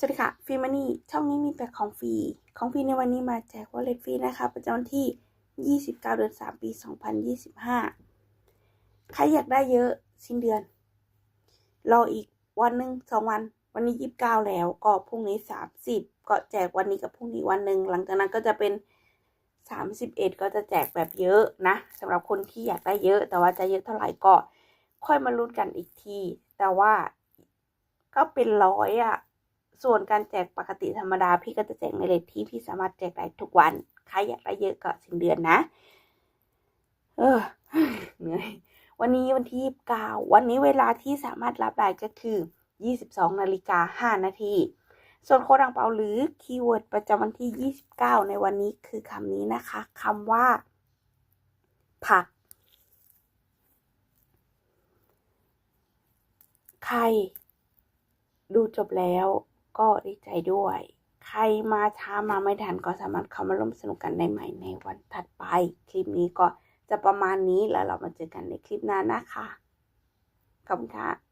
สวัสดีค่ะฟรีมานี่ช่องนี้มีแต่ของฟรี ของฟรีในวันนี้มาแจกวอลเล็ตฟรีนะคะ ประจำวันที่ 29 เดือน 3 ปี 2025 ใครอยากได้เยอะสิ้นเดือน รออีกวันหนึ่งสองวัน วันนี้ 29 แล้วก็พรุ่งนี้ 30 ก็แจกวันนี้กับพรุ่งนี้วันหนึ่งหลังจากนั้นก็จะเป็น 31 ก็จะแจกแบบเยอะนะสำหรับคนที่อยากได้เยอะ แต่ว่าจะเยอะเท่าไหร่ก็ค่อยมาลุ้นกันอีกที แต่ว่าก็เป็นร้อยอะ ส่วนการแจกปกติธรรมดา พี่ก็จะแจกในเลทที่พี่สามารถแจกได้ทุกวันใครอยากได้เยอะก็สิ้นเดือนนะ เออเหนื่อยวันนี้วันที่เก้าวันนี้เวลาที่สามารถรับได้ก็คือ 22นาฬิกา5นาทีส่วนโค้ดอังเปาหรือคีย์เวิร์ดประจำวันที่ 29 ในวันนี้คือคำนี้นะคะคำว่า ผัก ใคร ดูจบแล้ว ก็ดีใจด้วย ใครมาช้ามาไม่ทันก็สามารถเข้ามาร่วมสนุกกันได้ใหม่ในวันถัดไป คลิปนี้ก็จะประมาณนี้แล้วเรามาเจอกันในคลิปหน้านะคะ ขอบคุณค่ะ